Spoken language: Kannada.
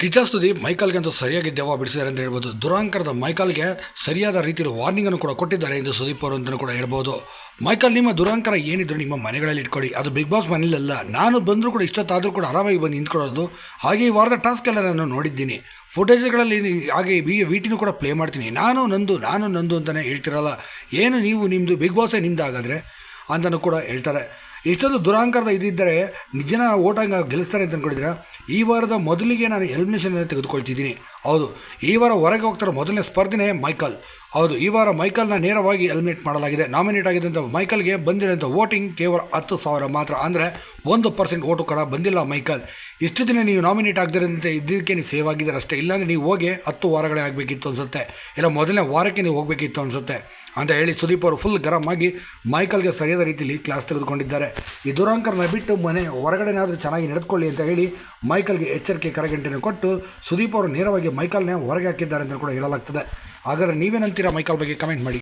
ಕಿಚ್ಚ ಸುದೀಪ್ ಮೈಕಲ್ಗೆ ಅಂತೂ ಸರಿಯಾಗಿ ದೆವ್ವ ಬಿಡಿಸಿದ್ದಾರೆ ಅಂತ ಹೇಳ್ಬೋದು. ದುರಾಂಕರದ ಮೈಕಲ್ಗೆ ಸರಿಯಾದ ರೀತಿಯಲ್ಲಿ ವಾರ್ನಿಂಗನ್ನು ಕೂಡ ಕೊಟ್ಟಿದ್ದಾರೆ ಎಂದು ಸುದೀಪ್ ಅವರು ಅಂತಲೂ ಕೂಡ ಹೇಳ್ಬೋದು. ಮೈಕಲ್, ನಿಮ್ಮ ದುರಾಂಕರ ಏನಿದ್ರು ನಿಮ್ಮ ಮನೆಗಳಲ್ಲಿ ಇಟ್ಕೊಳ್ಳಿ. ಅದು ಬಿಗ್ ಬಾಸ್ ಮನೇಲಲ್ಲ ನಾನು ಬಂದರೂ ಕೂಡ ಇಷ್ಟೊತ್ತಾದರೂ ಕೂಡ ಆರಾಮಾಗಿ ಬಂದು ನಿಂತ್ಕೊಳ್ಳೋದು. ಹಾಗೆ ಈ ವಾರದ ಟಾಸ್ಕ್ ಎಲ್ಲ ನಾನು ನೋಡಿದ್ದೀನಿ. ಫುಟೇಜ್ಗಳಲ್ಲಿ ಹಾಗೆ ಬಿ ವೀಟಿನೂ ಕೂಡ ಪ್ಲೇ ಮಾಡ್ತೀನಿ. ನಾನು ನಂದು ನಾನು ನಂದು ಅಂತಲೇ ಹೇಳ್ತಿರಲ್ಲ. ಏನು ನೀವು ನಿಮ್ಮದು ಬಿಗ್ ಬಾಸೇ ನಿಮ್ದು ಹಾಗಾದರೆ? ಅಂತಲೂ ಕೂಡ ಹೇಳ್ತಾರೆ. ಇಷ್ಟೊಂದು ದುರಹಂಕಾರದ ಇದ್ದಿದ್ದರೆ ನಿಜನ ಓಟ್ ಹಂಗೆ ಗೆಲ್ಲಿಸ್ತಾರೆ ಅಂತ ಅಂದ್ಕೊಂಡಿದ್ದೀರಾ ಈ ವಾರದ ಮೊದಲಿಗೆ ನಾನು ಎಲಿಮಿನೇಷನ್ ತೆಗೆದುಕೊಳ್ತಿದ್ದೀನಿ. ಹೌದು, ಈ ವಾರ ಹೊರಗೆ ಹೋಗ್ತಾರೆ ಮೊದಲನೇ ಸ್ಪರ್ಧೆನೇ ಮೈಕಲ್. ಹೌದು, ಈ ವಾರ ಮೈಕಲ್ನ ನೇರವಾಗಿ ಎಲಿಮಿನೇಟ್ ಮಾಡಲಾಗಿದೆ. ನಾಮಿನೇಟ್ ಆಗಿದ್ದಂಥ ಮೈಕಲ್ಗೆ ಬಂದಿರೋಂಥ ವೋಟಿಂಗ್ ಕೇವಲ ಹತ್ತು ಸಾವಿರ ಮಾತ್ರ. ಅಂದರೆ ಒಂದು ಪರ್ಸೆಂಟ್ ಓಟು ಕೂಡ ಬಂದಿಲ್ಲ ಮೈಕಲ್. ಇಷ್ಟು ದಿನ ನೀವು ನಾಮಿನೇಟ್ ಆಗದಿರೋಂಥ ಇದಕ್ಕೆ ನೀವು ಸೇವ್ ಆಗಿದ್ದಾರೆ ಅಷ್ಟೇ ಇಲ್ಲಾಂದರೆ ನೀವು ಹೋಗಿ ಹತ್ತು ವಾರಗಳೇ ಆಗಬೇಕಿತ್ತು ಅನಿಸುತ್ತೆ. ಇಲ್ಲ, ಮೊದಲನೇ ವಾರಕ್ಕೆ ನೀವು ಹೋಗಬೇಕಿತ್ತು ಅನಿಸುತ್ತೆ. ಅಂತ ಹೇಳಿ ಸುದೀಪ್ ಅವರು ಫುಲ್ ಗರಂ ಆಗಿ ಮೈಕಲ್ಗೆ ಸರಿಯಾದ ರೀತಿಯಲ್ಲಿ ಕ್ಲಾಸ್ ತೆಗೆದುಕೊಂಡಿದ್ದಾರೆ. ಈ ದುರಾಂಕರನ್ನ ಬಿಟ್ಟು ಮನೆ ಹೊರಗಡೆನಾದರೂ ಚೆನ್ನಾಗಿ ನಡೆದುಕೊಳ್ಳಿ ಅಂತ ಹೇಳಿ ಮೈಕಲ್ಗೆ ಎಚ್ಚರಿಕೆ ಕರೆಗಂಟೆಯನ್ನು ಕೊಟ್ಟು ಸುದೀಪ್ ಅವರು ನೇರವಾಗಿ ಮೈಕಲ್ನೇ ಹೊರಗೆ ಹಾಕಿದ್ದಾರೆ ಅಂತ ಕೂಡ ಹೇಳಲಾಗ್ತದೆ. ಹಾಗಾದರೆ ನೀವೇನಂತೀರಾ ಮೈಕಲ್ ಬಗ್ಗೆ ಕಮೆಂಟ್ ಮಾಡಿ.